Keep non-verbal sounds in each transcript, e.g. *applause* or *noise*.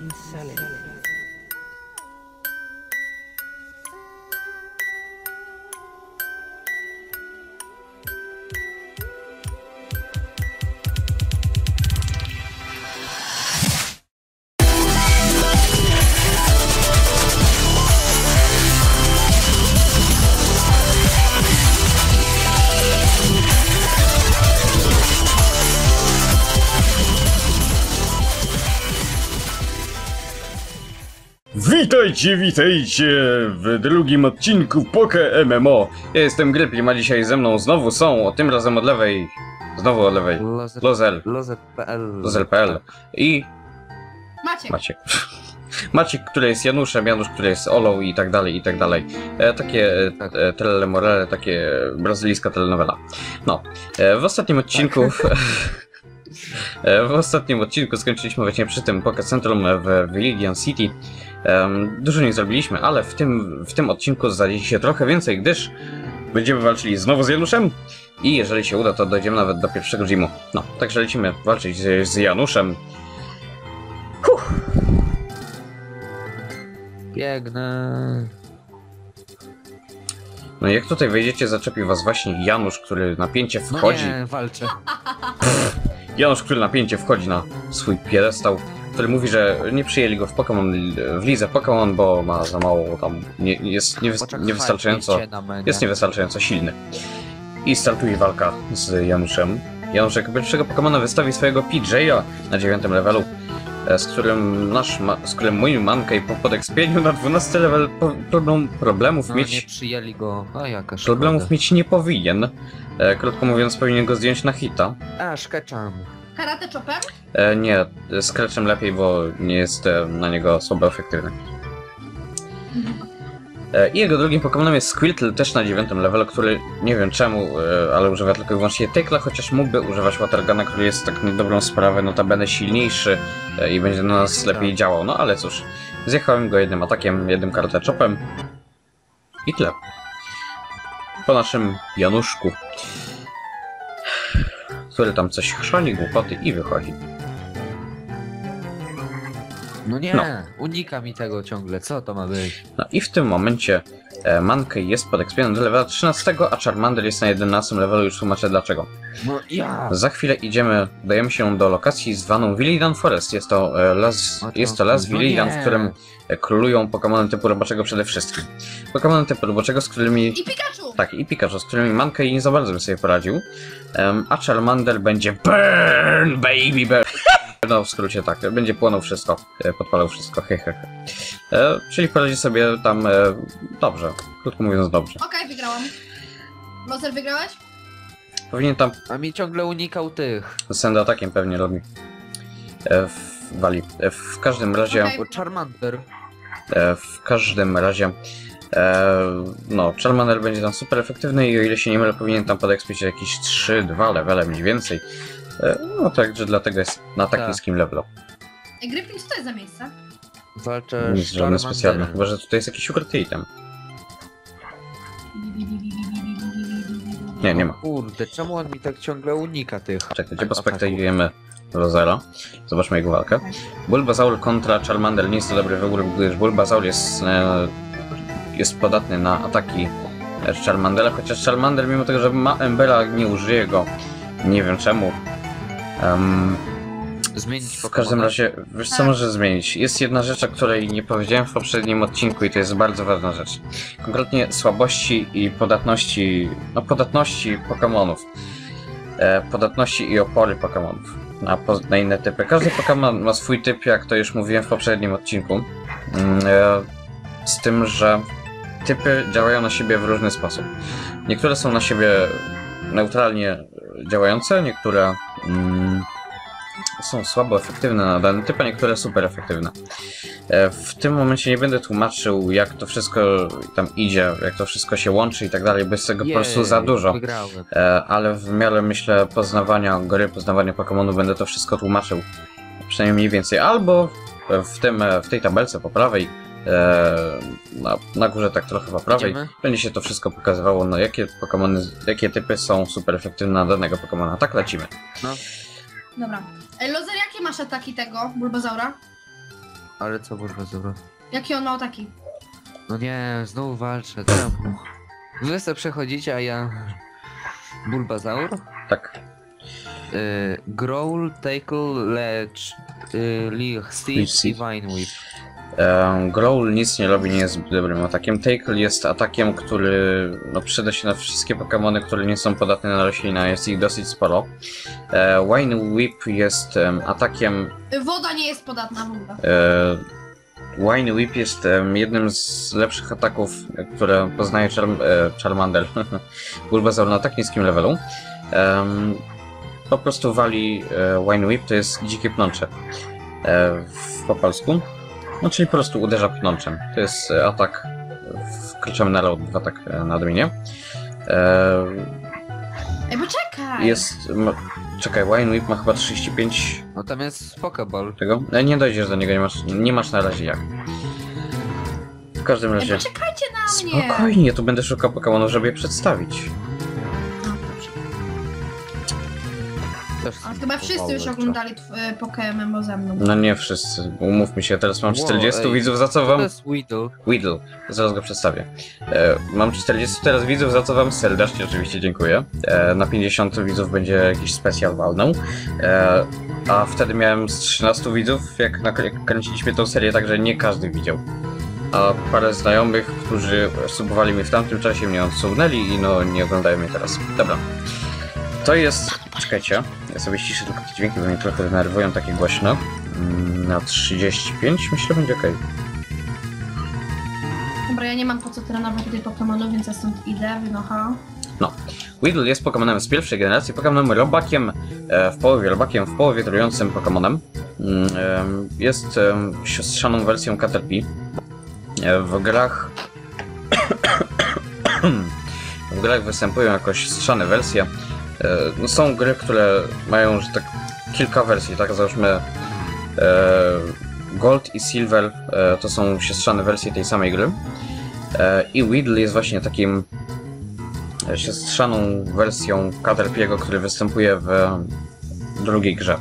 Insanity. Witajcie, witajcie w drugim odcinku Poke MMO. Ja jestem Grypim, a dzisiaj ze mną znowu są, tym razem od lewej, znowu od lewej. Lozel, Lozer.pl. Lozel.pl i Maciek. Maciek. *laughs* Maciek, który jest Januszem, Janusz, który jest Olą i tak dalej, i tak dalej. E, takie e, Tak. e, takie brazylijska telenowela. No, e, w ostatnim odcinku... *laughs* e, w ostatnim odcinku skończyliśmy właśnie przy tym Pocket Centrum w Viridian City. Em, dużo nie zrobiliśmy, ale w tym, w tym odcinku zadzieje się trochę więcej, gdyż będziemy walczyli znowu z Januszem i jeżeli się uda, to dojdziemy nawet do pierwszego gymu. No, także lecimy walczyć z, z Januszem. Biegnę. No jak tutaj wejdziecie, zaczepi was właśnie Janusz, który napięcie No wchodzi. nie, walczę. Janusz, który napięcie wchodzi na swój piedestał, który mówi, że nie przyjęli go w Pokémon, w lidze Pokémon, bo ma za mało tam, nie, jest niewystarczająco, jest niewystarczająco silny. I startuje walka z Januszem. Janusz jako pierwszego Pokémona wystawi swojego PJ'a na dziewiątym levelu, z którym nasz, ma- z którym mój Mankey po podekspieniu na 12 level po, problem, problemów No, mieć nie przyjęli go. A jaka szkoda. Problemów mieć nie powinien. E, krótko mówiąc, powinien go zdjąć na hita. A, szkeczam. Karate chopper? E, nie, Scratchem lepiej, bo nie jest e, na niego słabo efektywny. E, I jego drugim Pokémonem jest Squirtle, też na dziewiątym levelu, który nie wiem czemu, e, ale używa tylko i wyłącznie Tekla, chociaż mógłby używać Watergana, który jest tak na dobrą sprawę notabene silniejszy e, i będzie na nas lepiej Tak. działał. No ale cóż, zjechałem go jednym atakiem, jednym karteczopem i tyle. Po naszym Januszku, który tam coś chrzani, głupoty i wychodzi. No nie, No. unika mi tego ciągle. Co to ma być? No i w tym momencie e, Mankey jest podekspiony do levela 13, a Charmander jest na 11 levelu, już tłumaczę dlaczego. No ja. Za chwilę idziemy, dajemy się do lokacji zwaną Villidan Forest. Jest to e, las, to- jest to las no Villidan, nie. w którym e, królują Pokémony typu roboczego przede wszystkim. Pokémony typu roboczego, z którymi... I Pikachu! Tak, i Pikachu, z którymi Mankey nie za bardzo by sobie poradził. A Charmander będzie burn, baby burn. No, w skrócie tak, będzie płonął wszystko, e, podpalał wszystko, hehe. E, czyli poradzi sobie tam e, dobrze, krótko mówiąc dobrze. Okej, wygrałam. Lozer, wygrałeś? Powinien tam A mi ciągle unikał tych. send atakiem pewnie robi. E, w, wali. E, w każdym razie, Okej. Bo Charmander. e, w każdym razie, e, no, Charmander będzie tam super efektywny i o ile się nie mylę, powinien tam podekspić jakieś 3-2 levele mniej więcej. E, no także dlatego jest na tak Tak. niskim levelu. Ej, Gryfin, co to jest za miejsce? Walczę Nic z żadne specjalne, Charmanderem. chyba że tutaj jest jakiś ukryty item. Nie, nie ma. Kurde, czemu on mi tak ciągle unika tych? Czekajcie, ataków? pospektajujemy Rozera. Zobaczmy jego walkę. Bulbasaur kontra Charmander nie jest to dobry wybór, gdyż Bulbasaur jest, e, jest podatny na ataki Charmandera, chociaż Charmander mimo tego, że ma Embera nie użyje go. Nie wiem czemu. Em, Zmienić w każdym razie, wiesz co Tak. może zmienić? Jest jedna rzecz, o której nie powiedziałem w poprzednim odcinku i to jest bardzo ważna rzecz. Konkretnie słabości i podatności, no podatności Pokémonów. E, podatności i opory Pokémonów na, na inne typy. Każdy Pokémon ma swój typ, jak to już mówiłem w poprzednim odcinku. Mm, e, z tym, że typy działają na siebie w różny sposób. Niektóre są na siebie neutralnie działające, niektóre są słabo efektywne na dany typ, a niektóre super efektywne. E, W tym momencie nie będę tłumaczył, jak to wszystko tam idzie, jak to wszystko się łączy i tak dalej, bo jest tego po prostu Jej, za dużo. Wygrałem. E, Ale w miarę, myślę, poznawania gry, poznawania Pokémonu będę to wszystko tłumaczył. Przynajmniej mniej więcej. Albo w, tym, e, w tej tabelce po prawej, na, na górze tak trochę po prawej, Idziemy? będzie się to wszystko pokazywało, no jakie Pokémony, jakie typy są super efektywne na danego Pokémona. Tak lecimy. Dobra. Ej, Lozer, jakie masz ataki tego Bulbazaura? Ale co Bulbazaur? Jaki on ma taki? No nie, znowu walczę, czemu? Wy se przechodzicie, a ja... Bulbazaur? Tak. Y, Growl, Tackle, Ledge, y, Leech, Steve Leech i Seed. Vine Whip. Um, Growl nic nie robi, nie jest dobrym atakiem. Tackle jest atakiem, który no, przyda się na wszystkie Pokémony, które nie są podatne na roślina, jest ich dosyć sporo. E, Wine Whip jest em, atakiem Woda nie jest podatna w ogóle. E, Wine Whip jest em, jednym z lepszych ataków, które poznaje Charm e, Charmander. *laughs* Bulbasaur na tak niskim levelu. Po prostu wali e, Wine Whip, to jest dzikie pnącze w, po polsku. No czyli po prostu uderza pnączem. To jest e, atak, wkraczamy na load, atak e, na odmienie. E, Ej, poczekaj! jest, m, czekaj, Wine Whip ma chyba 35 No tam jest Pokeball. tego? E, Nie dojdziesz do niego, nie masz, nie masz na razie jak. W każdym Ej, razie. poczekajcie na mnie! Spokojnie, tu będę szukał Pokémonów, żeby je przedstawić. Chyba wszyscy już oglądali tw- y, Pokémon ze mną. No nie wszyscy, umówmy się, teraz mam Wow, 40 ej. widzów, za co? To wam... jest Weedle. Weedle, zaraz go przedstawię. E, mam 40 teraz widzów, za co wam serdecznie oczywiście dziękuję. E, na 50 widzów będzie jakiś specjal walną. E, a wtedy miałem z 13 widzów, jak nakr- kręciliśmy tą serię, także nie każdy widział. A parę znajomych, którzy subowali mnie w tamtym czasie, mnie odsunęli i no nie oglądają mnie teraz. Dobra. To jest... Czekajcie, ja sobie ściszę tylko te dźwięki, bo mnie trochę denerwują takie głośno. Mm, Na 35 myślę będzie okej. Dobra, ja nie mam po co trenować tutaj Pokémonów, więc ja stąd idę, wynocha. Weedle jest Pokemonem z pierwszej generacji, Pokemonem robakiem, e, w połowie robakiem, w połowie trującym Pokemonem. Mm, Jest siostrzaną wersją Caterpie. E, W grach... *coughs* w grach występują jako siostrzane wersje. E, no Są gry, które mają, że tak, kilka wersji, tak załóżmy e, Gold i Silver e, to są siostrzane wersje tej samej gry. I Weedle jest właśnie takim siostrzaną wersją Caterpiego, który występuje w drugiej grze.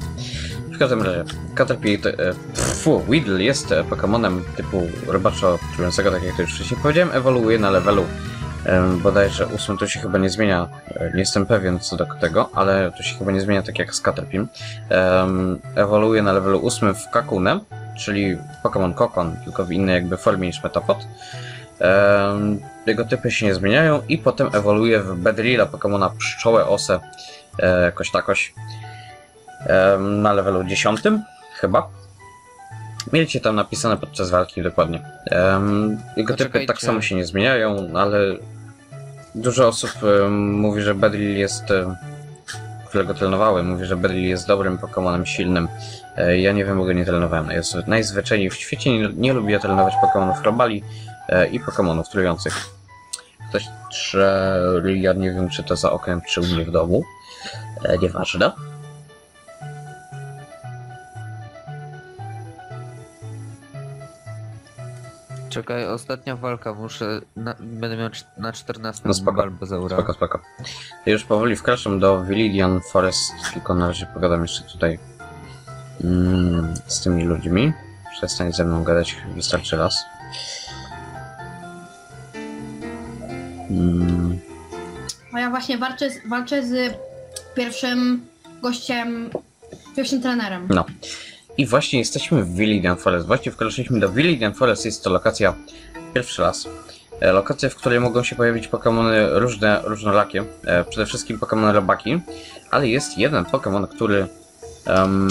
W każdym razie, Caterpie, te- fu, Weedle jest Pokemonem typu rybaczo czującego, tak jak to już wcześniej powiedziałem, ewoluuje na levelu bodajże 8, to się chyba nie zmienia, e, nie jestem pewien co do tego, ale to się chyba nie zmienia tak jak z Caterpiem. Em, ewoluuje na levelu 8 w Kakunę, czyli Pokémon Kokon, tylko w innej jakby formie niż Metapod. Jego typy się nie zmieniają i potem ewoluuje w Bedrilla Pokemona Pszczołę Osę e, jakoś takoś na levelu 10 chyba. Mieliście tam napisane podczas walki dokładnie. Em, jego typy tak samo się nie zmieniają, ale dużo osób em, mówi, że Bedrill jest em, które go trenowały, mówi, że Bedrill jest dobrym Pokemonem silnym. E, Ja nie wiem, bo go nie trenowałem. Jest najzwyczajniej w świecie, nie, nie lubię trenować Pokemonów Robali e, i Pokemonów trujących. Ktoś trze... Ja nie wiem, czy to za oknem, czy u mnie w domu. E, nieważne. Czekaj, ostatnia walka, muszę... Na, będę miał na 14 No spoko, Bulbazaura. Spoko, spoko. Już powoli wkraczam do Viridian Forest, tylko na razie pogadam jeszcze tutaj mm, z tymi ludźmi. Przestań ze mną gadać, wystarczy raz. Mm, A ja właśnie walczę z, walczę z pierwszym gościem, pierwszym trenerem. No. I właśnie jesteśmy w Viridian Forest. Właśnie wkroczyliśmy do Viridian Forest. Jest to lokacja pierwszy raz. E, Lokacja, w której mogą się pojawić Pokémony różne, różnorakie. E, przede wszystkim Pokémony robaki. Ale jest jeden Pokémon, który...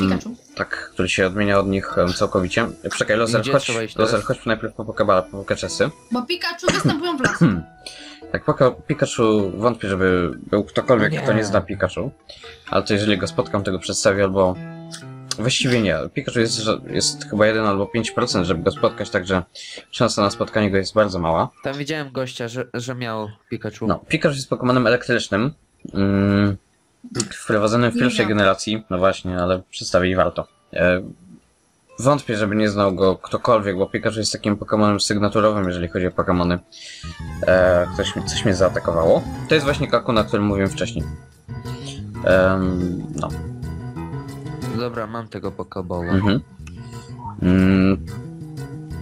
Pikachu. tak, który się odmienia od nich całkowicie. Czekaj, Lozer, chodź, Lozer, chodź najpierw po Pokeballa, po Pokeczesy. Bo Pikachu występują w lasu. Hmm. Tak, Poka Pikachu wątpię, żeby był ktokolwiek, Nie. kto nie zna Pikachu. Ale to jeżeli go spotkam, to go przedstawię albo... Właściwie nie. Pikachu jest, jest chyba 1 albo 5%, żeby go spotkać, także szansa na spotkanie go jest bardzo mała. Tam widziałem gościa, że, że miał Pikachu. No, Pikachu jest Pokemonem elektrycznym. Mm, wprowadzonym w pierwszej generacji. No właśnie, ale przedstawić warto. E, wątpię, żeby nie znał go ktokolwiek, bo Pikachu jest takim Pokemonem sygnaturowym, jeżeli chodzi o Pokemony. E, ktoś, coś mnie zaatakowało. To jest właśnie Kakuna, o którym mówiłem wcześniej. Em, no. Dobra, mam tego Pokeballa. Mhm. Mm,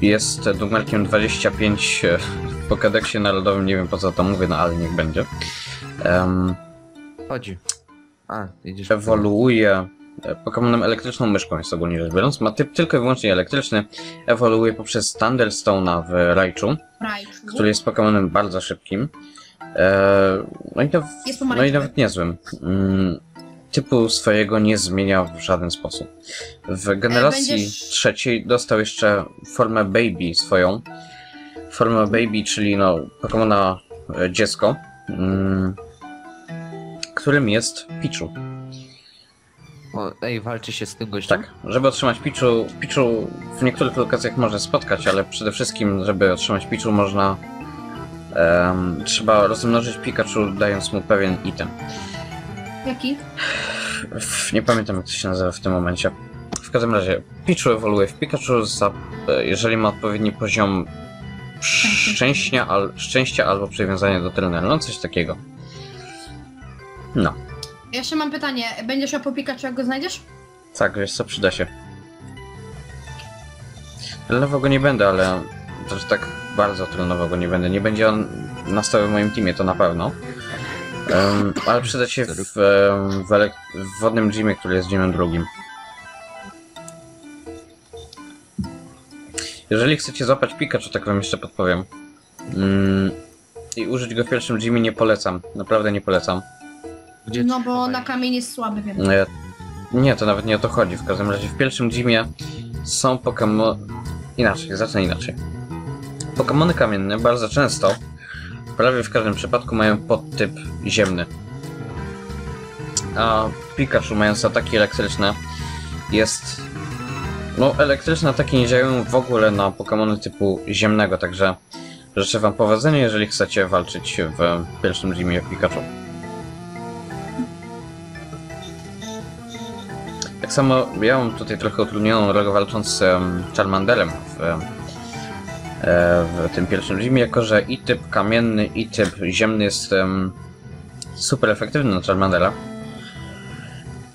jest numerkiem 25 e, w Pokédexie Narodowym, nie wiem po co to mówię, no ale niech będzie. Em, Chodzi. A, idziesz. ewoluuje e, Pokemonem elektryczną myszką jest ogólnie rzecz biorąc. Ma typ tylko i wyłącznie elektryczny. Ewoluuje poprzez Thunderstone'a w Raichu, Rajczu. który jest Pokemonem bardzo szybkim. E, no, i Jest no i pomarańczowy. nawet niezłym. Mm, typu swojego nie zmienia w żaden sposób. W generacji będziesz- trzeciej dostał jeszcze formę Baby swoją. Formę Baby, czyli no Pokemona e, dziecko, mm, którym jest Pichu. O, ej, walczy się z tym gościem? Tak, żeby otrzymać Pichu, Pichu w niektórych lokacjach może spotkać, ale przede wszystkim, żeby otrzymać Pichu można em, trzeba rozmnożyć Pikachu dając mu pewien item. Jaki? Nie pamiętam jak to się nazywa w tym momencie. W każdym razie Pichu ewoluuje w Pikachu, za, e, jeżeli ma odpowiedni poziom szczęścia, al, szczęścia albo przywiązania do trenera, no coś takiego. No, Jeszcze mam pytanie. Będziesz miał po Pikachu, jak go znajdziesz? tak, wiesz co, przyda się. Trenował go nie będę, ale też tak bardzo trenował go nie będę. Nie będzie on na stałe w moim teamie, to na pewno. Em, ale przyda się w, w, w wodnym gymie, który jest gymem drugim. Jeżeli chcecie złapać Pikachu, tak wam jeszcze podpowiem. Mm, I użyć go w pierwszym gymie nie polecam. Naprawdę nie polecam. Gdzie no bo na kamień jest słaby, wiem. Nie, nie, to nawet nie o to chodzi. W każdym razie w pierwszym gymie są Pokémon... Inaczej, zacznę inaczej. Pokémony kamienne bardzo często, prawie w każdym przypadku mają podtyp ziemny. A Pikachu mając ataki elektryczne jest... No, elektryczne ataki nie działają w ogóle na Pokémony typu ziemnego, także życzę wam powodzenia, jeżeli chcecie walczyć w pierwszym gymie Pikachu. Tak samo ja mam tutaj trochę utrudnioną drogę walcząc z um, Charmanderem w, w tym pierwszym gymie, jako że i typ kamienny, i typ ziemny jest em, super efektywny na Charmandera.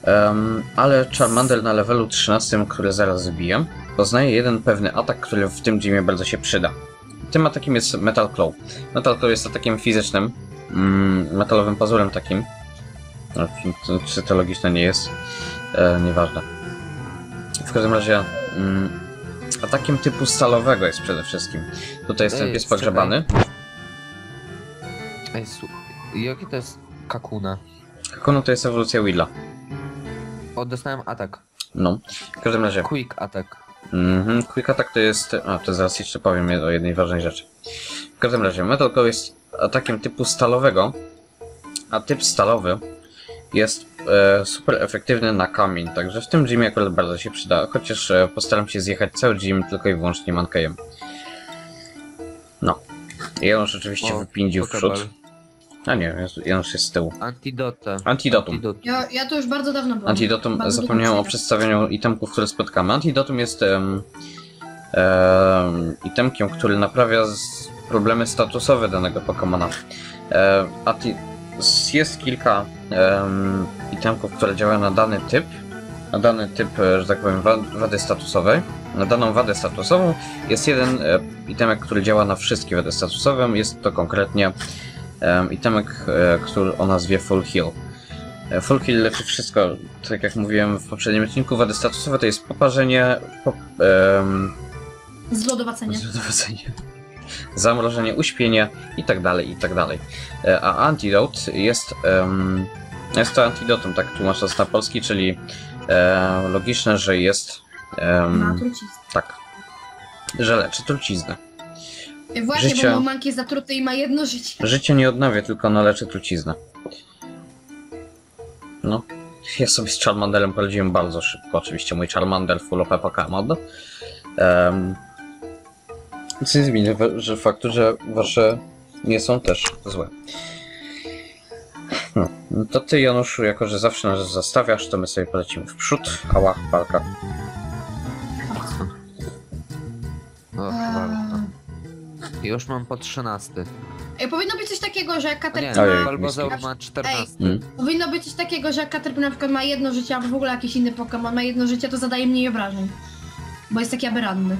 Em, ale Charmander na levelu 13, który zaraz zbiję, poznaje jeden pewny atak, który w tym gymie bardzo się przyda. Tym atakiem jest Metal Claw. Metal Claw jest atakiem fizycznym, mm, metalowym pazurem takim. No, czy- czy to logiczne nie jest? E, nieważne. W każdym razie mm, atakiem typu stalowego jest przede wszystkim. Tutaj jest ten Ej, pies czekaj. pogrzebany. Ej, su... Jaki to jest Kakuna? Kakunu to jest ewolucja Willa. O, dostałem atak. No. W każdym razie. Quick atak. Mhm. Quick Attack to jest... A, to zaraz jeszcze powiem o jednej ważnej rzeczy. W każdym razie, Metal Claw jest atakiem typu stalowego, a typ stalowy jest e, super efektywny na kamień, także w tym gymie akurat bardzo się przyda, chociaż e, postaram się zjechać cały gym tylko i wyłącznie mankejem. No. Janusz oczywiście O, wypędził w przód. A nie, Janusz jest z tyłu. Antidota. Antidotum. Antidot. Ja, ja tu już bardzo dawno byłam. Antidotum, Bardzo zapomniałem o przedstawieniu itemków, które spotkamy. Antidotum jest em, em, itemkiem, który naprawia z problemy statusowe danego Pokemona. E, s- jest kilka em, itemków, które działają na dany typ, na dany typ, e, że tak powiem, wa- wady statusowej. Na daną wadę statusową jest jeden e, itemek, który działa na wszystkie wady statusowe. Jest to konkretnie em, itemek, e, który o nazwie Full Heal. Full Heal leczy wszystko, tak jak mówiłem w poprzednim odcinku, wady statusowe to jest poparzenie, pop, em, Zlodowacenie. zlodowacenie, zamrożenie, uśpienie i tak dalej, i tak dalej. E, A antidote jest, jest to antidotum, tak tłumacząc na polski, czyli e, logiczne, że jest, trucizn. tak, że leczy truciznę. Ej, Właśnie, Życie- bo Momanki jest zatruty i ma jedno życie. Życie nie odnawia, tylko ono leczy truciznę. No. Ja sobie z Charmanderem poradziłem bardzo szybko. Oczywiście mój Charmander full OP Pokémon. Um, co nie zmienia że faktu, że wasze nie są też złe. No. no to ty, Januszu, jako że zawsze nas zastawiasz, to my sobie polecimy w przód. Ała, walka. O, Eee, walka. Już mam po 13. Ej, powinno być coś takiego, że jak A nie, Caterpillar Ojej, ma... Balbazaur miski. ma 14. Mm. Powinno być coś takiego, że jak Caterpillar na przykład ma jedno życie, albo w ogóle jakiś inny Pokémon ma jedno życie, to zadaje mniej obrażeń. Bo jest taki aberranny.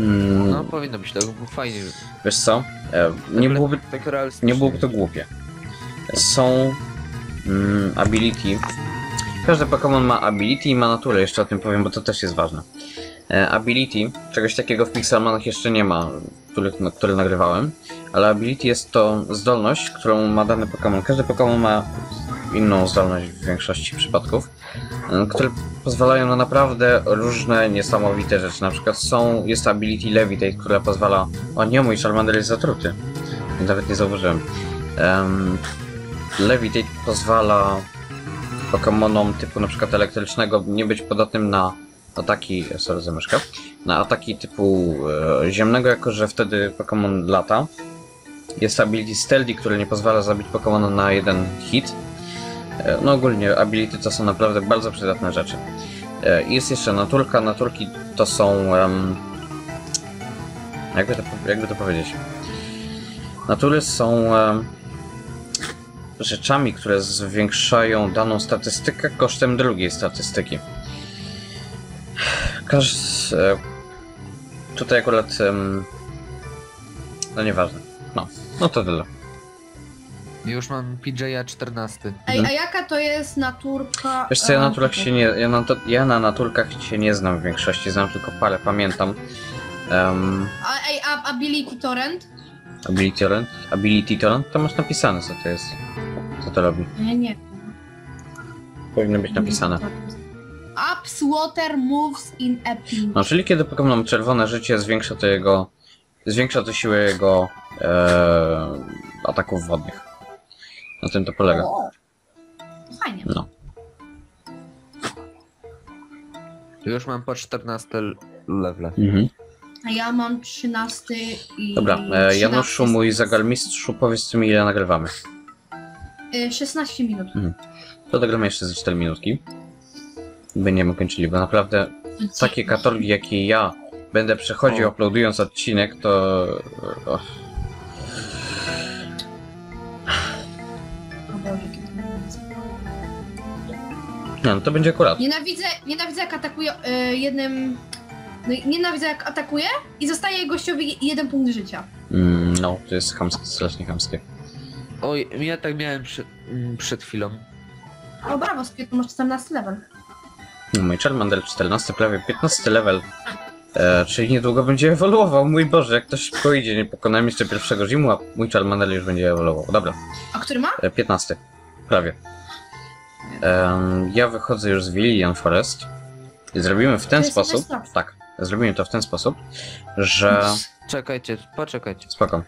Mm, No powinno być tak, bo fajnie. Wiesz co? E, nie, Ale byłoby, tak realistycznie. nie byłoby to głupie. Są mm, ability. Każdy Pokémon ma ability i ma naturę, jeszcze o tym powiem, bo to też jest ważne. E, ability, czegoś takiego w Pixelmanach jeszcze nie ma, który, na, który nagrywałem, ale ability jest to zdolność, którą ma dany Pokémon. Każdy Pokémon ma inną zdolność w większości przypadków, e, które pozwalają na naprawdę różne niesamowite rzeczy. Na przykład są, jest ability Levitate, która pozwala... O nie, mój Charmander jest zatruty. Nawet nie zauważyłem. Um, Levitate pozwala Pokemonom typu na przykład elektrycznego nie być podatnym na ataki, sorry za na ataki typu e, ziemnego, jako że wtedy Pokemon lata. Jest ability Stealthy, który nie pozwala zabić Pokemona na jeden hit. E, no ogólnie ability to są naprawdę bardzo przydatne rzeczy. E, jest jeszcze naturka, naturki to są... jakby, to, jakby to powiedzieć? Natury są rzeczami, które zwiększają daną statystykę kosztem drugiej statystyki. Każ... E, tutaj akurat... no nieważne. No, no to tyle. Już mam PJ'a 14. Ej, Mhm. a jaka to jest naturka? Wiesz co, ja e, na naturkach się nie... Ja na, to, ja na naturkach się nie znam w większości, znam tylko parę, pamiętam. Um, A, ej, a Ability Torrent? ability torrent? Ability torrent? To masz napisane co to jest. Co to robi. Nie, nie. Powinno być napisane. Ups water moves in a pinch. No, czyli kiedy Pokémon ma czerwone życie, zwiększa to jego... Zwiększa to siłę jego... E, ataków wodnych. Na tym to polega. O, Fajnie. No. Już mam po 14 level. Mhm. A ja mam 13 i. Dobra, e, 13 Januszu, mój zagalmistrzu, powiedz mi ile nagrywamy. Y, 16 minut. To dogramy jeszcze ze 4 minutki. Będziemy kończyli, bo naprawdę takie katorgi, jakie ja będę przechodził uploadując odcinek, to... nie, no to będzie akurat. Nienawidzę, nienawidzę jak atakuje y, jednym. No, i nienawidzę jak atakuje i zostaje gościowi jeden punkt życia. Mm, no, to jest chamskie, strasznie chamskie. Oj, ja tak miałem przy, mm, przed chwilą. O brawo, Spiet, masz 14 level. No, mój Charmander 14, prawie 15 level. E, czyli niedługo będzie ewoluował. Mój Boże, jak to szybko idzie. Nie pokonałem jeszcze pierwszego zimu, a mój Charmander już będzie ewoluował. Dobra. A który ma? E, 15. Prawie. Em, ja wychodzę już z Villian Forest. I zrobimy w ten sposób. Tak, zrobimy to w ten sposób, że. Czekajcie, poczekajcie. Spoko.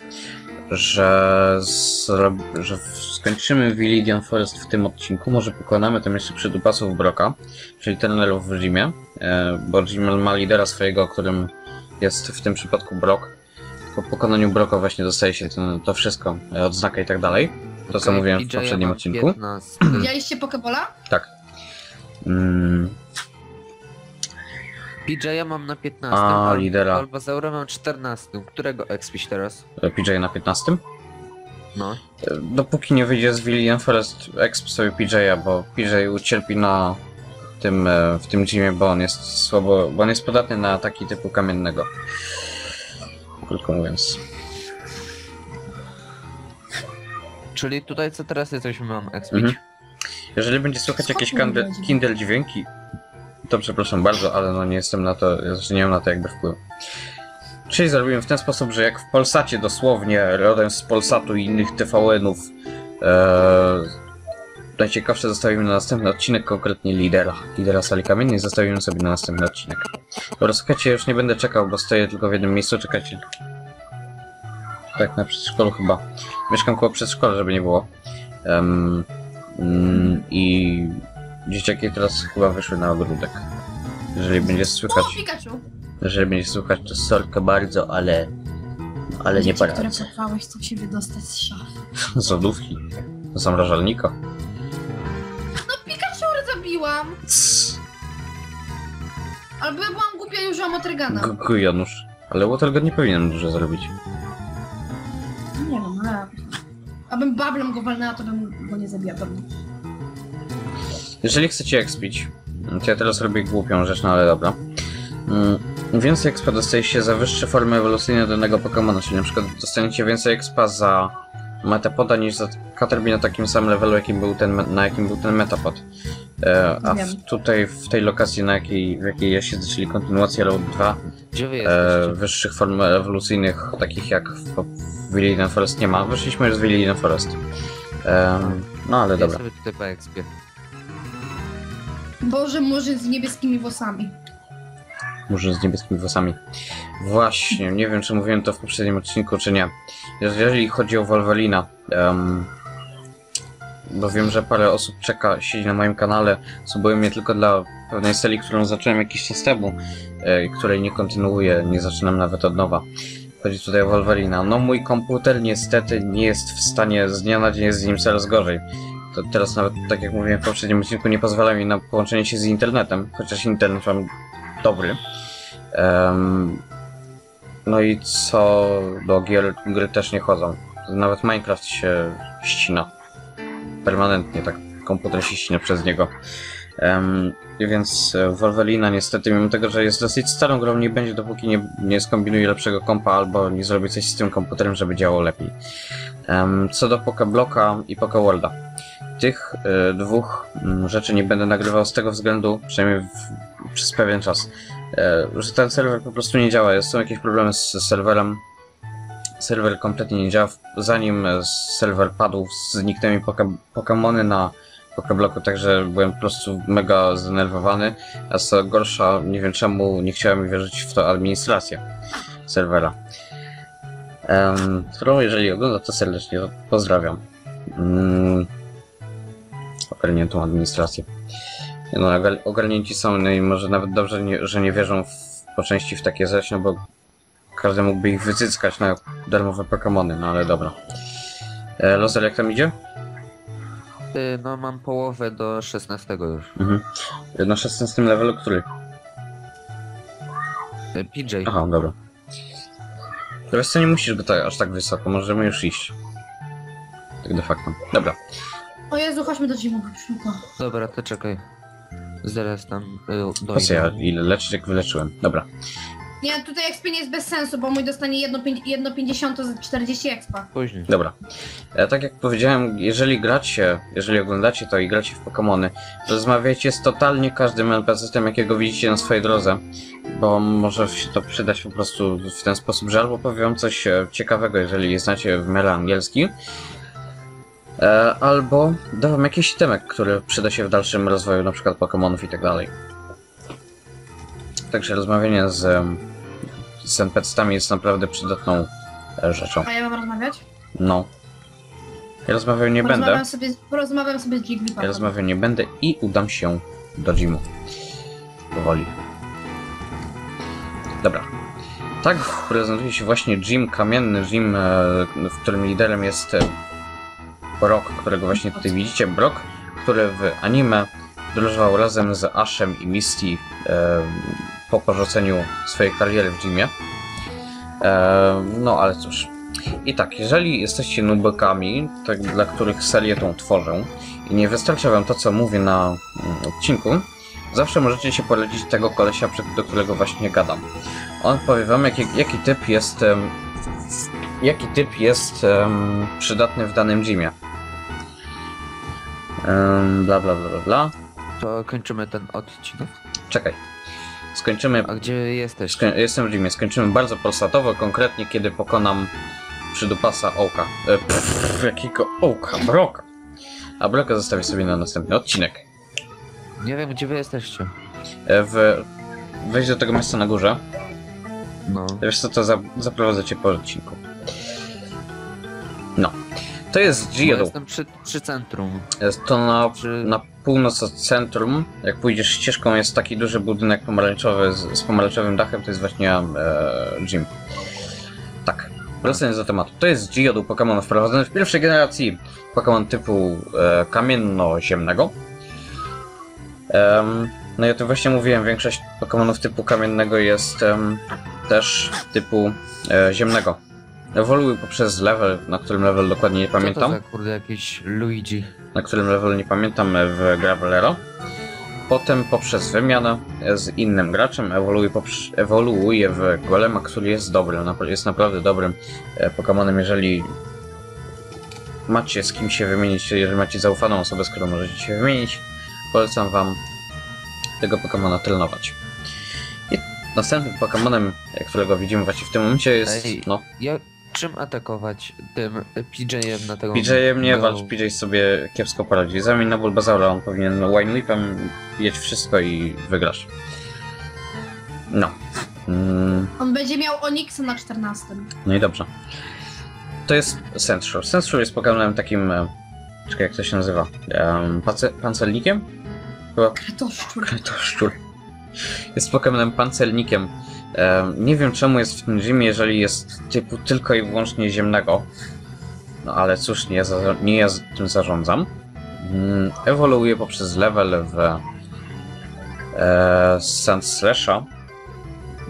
Że, zro... że skończymy Viridian Forest w tym odcinku. Może pokonamy tam jeszcze przydupasów Broka, czyli trenerów w Rzymie. E, bo Jim ma lidera swojego, którym jest w tym przypadku Brok. Po pokonaniu Broka właśnie dostaje się ten, to wszystko, e, odznaka i tak dalej. To co mówiłem w poprzednim odcinku. 15. *clears throat* Widzieliście Pokebola? Tak. Mm, PJ'a mam na 15. A, Al- lidera. Albazaura mam 14. Którego expić teraz? PJ na 15. No. E, Dopóki nie wyjdzie z Villian Forest, exp sobie PJ'a, bo PJ ucierpi na tym, e, w tym gymie, bo on jest słabo, bo on jest podatny na ataki typu kamiennego. Krótko mówiąc. Czyli tutaj co teraz jesteśmy mam expić? Mhm. Jeżeli będzie słychać jakieś? Kindle dźwięki, to przepraszam bardzo, ale no nie jestem na to, znaczy nie mam na to jakby wpływu. Czyli zrobiłem w ten sposób, że jak w Polsacie dosłownie, rodem z Polsatu i innych TVN-ów, e, najciekawsze zostawimy na następny odcinek, konkretnie lidera. Lidera sali kamiennej zostawimy sobie na następny odcinek. Dobra, słuchajcie, już nie będę czekał, bo stoję tylko w jednym miejscu, czekajcie. Tak, na przedszkolu chyba. Mieszkam koło przedszkola, żeby nie było. Em, mm, I dzieciaki teraz chyba wyszły na ogródek. Jeżeli będzie słychać, O, Pikachu! jeżeli będzie słychać, to sorka bardzo, ale... Ale nie Dzieci, które poradzę. porwałeś, chcą się wydostać z szafy. *laughs* Z lodówki. Z zamrażalnika. No Pikachu zabiłam! Albo ja byłam głupia i użyłam Otrygana. Kuku Janusz. Ale Watergod nie powinien dużo zrobić. Abym bablem go walnęła, to bym go nie zabijała pewnie. Jeżeli chcecie expić, to ja teraz robię głupią rzecz, no ale dobra. Mm, więcej expa dostajecie za wyższe formy ewolucyjne danego Pokemona, czyli na przykład dostaniecie więcej expa za Metapoda niż za Caterpie na takim samym levelu, jakim był ten, na jakim był ten Metapod. E, a w, tutaj, w tej lokacji, na jakiej, w jakiej ja siedzę, czyli kontynuacja Road 2, Gdzie wy e, jesteście? wyższych form ewolucyjnych, takich jak w, w Viridian Forest nie ma. Wyszliśmy już z Viridian Forest. E, no ale Ja dobra. sobie tutaj po. Boże, może z niebieskimi włosami. Murzyn z niebieskimi włosami. Właśnie, nie wiem czy mówiłem to w poprzednim odcinku, czy nie. Jeżeli chodzi o Wolverina, em, bo wiem, że parę osób czeka, siedzi na moim kanale, subuje mnie tylko dla pewnej serii, którą zacząłem jakiś czas temu, e, której nie kontynuuję, nie zaczynam nawet od nowa. Chodzi tutaj o Wolverina. No mój komputer niestety nie jest w stanie, z dnia na dzień z nim coraz gorzej. To teraz nawet, tak jak mówiłem w poprzednim odcinku, nie pozwala mi na połączenie się z internetem, chociaż internet mam dobry. Em, no i co do gier, gry też nie chodzą. Nawet Minecraft się ścina. Permanentnie, tak komputer się ścina przez niego. Em, więc e, Wolverina niestety, mimo tego, że jest dosyć starą grą, nie będzie dopóki nie, nie skombinuje lepszego kompa albo nie zrobi coś z tym komputerem, żeby działał lepiej. Em, co do Pokeblocka i Pokeworlda. Tych e, dwóch mm, rzeczy nie będę nagrywał z tego względu, przynajmniej w, przez pewien czas e, że ten serwer po prostu nie działa. Są jakieś problemy z serwerem. Serwer kompletnie nie działa. Zanim e, serwer padł, zniknęły mi poke Pokemony na Pokebloku, także byłem po prostu mega zdenerwowany. A co gorsza, nie wiem czemu nie chciałem wierzyć w to administracja serwera. Um, jeżeli ogląda, to serdecznie pozdrawiam. Mm, ogarniętą administrację. No, ogar- ogarnięci są, no i może nawet dobrze, nie, że nie wierzą w, po części w takie rzeczy, no bo każdy mógłby ich wycyckać na darmowe Pokemony, no ale dobra. E, jak tam idzie? Ty, no mam połowę do 16 już. Mhm. Na 16 levelu, który? E, PJ. Aha, dobra. Co, nie musisz go tak, aż tak wysoko, możemy już iść. Tak de facto. Dobra. O Jezu, chodźmy do Jimu, szybko. Dobra, to czekaj. Zaraz tam y, co ja dojdę. ile leczyć, jak wyleczyłem? Dobra. Nie, tutaj XP nie jest bez sensu, bo mój dostanie 1,50 za 40 expa. Później. Dobra. E, tak jak powiedziałem, jeżeli gracie, jeżeli oglądacie to i gracie w Pokémony, rozmawiajcie z totalnie każdym NPC-tem, jakiego widzicie na swojej drodze, bo może się to przydać po prostu w ten sposób, że albo powiem coś e, ciekawego, jeżeli znacie w miarę angielski, e, albo da wam jakiś temek, który przyda się w dalszym rozwoju na przykład Pokémonów i tak dalej. Także rozmawianie z, z NPC-tami jest naprawdę przydatną e, rzeczą. A ja mam rozmawiać? No. Ja rozmawiał nie będę. Sobie, porozmawiam sobie z Jigglypuffem. Ja rozmawiał nie będę i udam się do gymu. Powoli. Dobra. Tak prezentuje się właśnie gym, kamienny gym, e, w którym liderem jest e, Brock, którego właśnie tutaj widzicie. Brock, który w anime podróżował razem z Ashem i Misty po porzuceniu swojej kariery w gymie. E, no ale cóż. I tak, jeżeli jesteście nubekami, tak, dla których serię tą tworzę i nie wystarcza wam to, co mówię na mm, odcinku, zawsze możecie się polecić tego kolesia, do którego właśnie gadam. On powie wam, jaki, jaki typ jest jaki typ jest em, przydatny w danym gymie. Bla bla bla bla bla. To kończymy ten odcinek. Czekaj. Skończymy A gdzie jesteś? Skoń- jestem w Rzymie. Skończymy bardzo polsatowo, konkretnie kiedy pokonam przydupasa Ołka. E, pff, jakiego Ołka? Broka. A Broka zostawię sobie na następny odcinek. Nie wiem, gdzie wy jesteście. E, w... Wejdź do tego miejsca na górze. No. Wiesz co, to za... zaprowadzę cię po odcinku. No. To jest Geodu. jestem przy, przy centrum. Jest to na, Przy... na północ od centrum. Jak pójdziesz ścieżką, jest taki duży budynek pomarańczowy z, z pomarańczowym dachem. To jest właśnie e, gym. Tak. Wracając do tematu. To jest Geodu Pokémon wprowadzony w pierwszej generacji Pokémon typu e, kamienno-ziemnego. Em, no i o tym właśnie mówiłem. Większość Pokémonów typu kamiennego jest em, też typu e, ziemnego. Ewoluują poprzez level, na którym level dokładnie nie Co to pamiętam za kurde jakiś Luigi? Na którym levelu nie pamiętam e, w Gravelero. potem poprzez wymianę z innym graczem ewoluuje, ewoluuje w golema, który jest dobrym, nap- jest naprawdę dobrym e, Pokemonem, jeżeli macie z kim się wymienić, jeżeli macie zaufaną osobę, z którą możecie się wymienić, polecam wam tego Pokemona trenować. I następnym Pokemonem, e, którego widzimy właśnie w tym momencie jest, Ej. no, Ja, czym atakować tym PJ-em na tego... PJ mnie go- walcz, PJ sobie kiepsko poradzi. Zamień na Bulbazaura, on powinien Wine Whipem jeść wszystko i wygrasz. No. Mm, On będzie miał Onyxa na 14. no i dobrze. To jest Sandshrew. Sandshrew jest Pokemonem takim... e, Czekaj, jak to się nazywa? Um, pace- pancernikiem? Chyba Kretoszczur. to szczur. Jest Pokemonem pancernikiem. Nie wiem czemu jest w tym gymie, jeżeli jest typu tylko i wyłącznie ziemnego. No ale cóż, nie, za, nie ja z tym zarządzam. Mm, ewoluuje poprzez level w e, Sandslasha,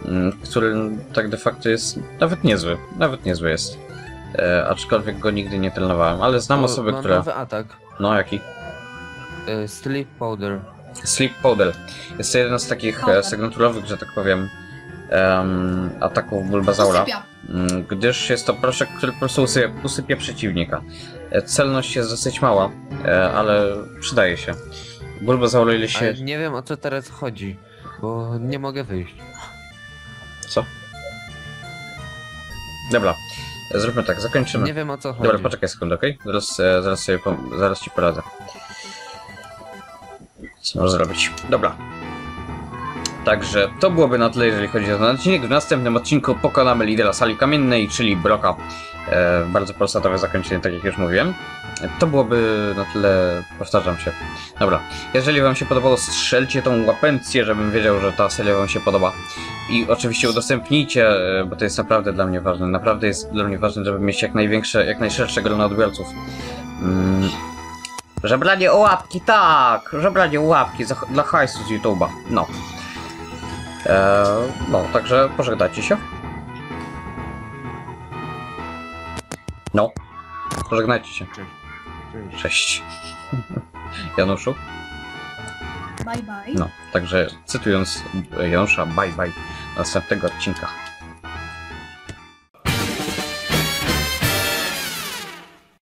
mm, który tak de facto jest nawet niezły. Nawet niezły jest. E, aczkolwiek go nigdy nie trenowałem, ale znam O, osoby, mam które... nowy atak. No jaki? E, Sleep Powder. Sleep Powder. Jest to jeden z takich e, Powder. sygnaturowych, że tak powiem, em, ataków Bulbazaura, Usypia. Mm, gdyż jest to proszek, który po prostu usypia, usypia przeciwnika. E, Celność jest dosyć mała, e, ale przydaje się. Bulbazaur, ile się... Ale nie wiem o co teraz chodzi, bo nie mogę wyjść. Co? Dobra, zróbmy tak, zakończymy. Nie wiem o co chodzi. Dobra, poczekaj sekundę, okej? Zaraz, e, zaraz sobie zaraz ci poradzę. Co możesz zrobić? Dobra. Także to byłoby na tyle, jeżeli chodzi o ten odcinek. W następnym odcinku pokonamy lidera sali kamiennej, czyli Broka. E, bardzo prostatowe zakończenie, tak jak już mówiłem. To byłoby na tyle, powtarzam się. Dobra, jeżeli wam się podobało, strzelcie tą łapencję, żebym wiedział, że ta seria wam się podoba. I oczywiście udostępnijcie, e, bo to jest naprawdę dla mnie ważne. Naprawdę jest dla mnie ważne, żeby mieć jak największe, jak najszersze grono odbiorców. Mm. Żebranie o łapki, tak! Żebranie o łapki za, dla hajsu z YouTube'a. No. Eee, no, także pożegnajcie się. No. Pożegnajcie się. Cześć. Cześć. Cześć. *laughs* Januszu. Bye bye. No, także cytując Janusza, bye bye następnego odcinka.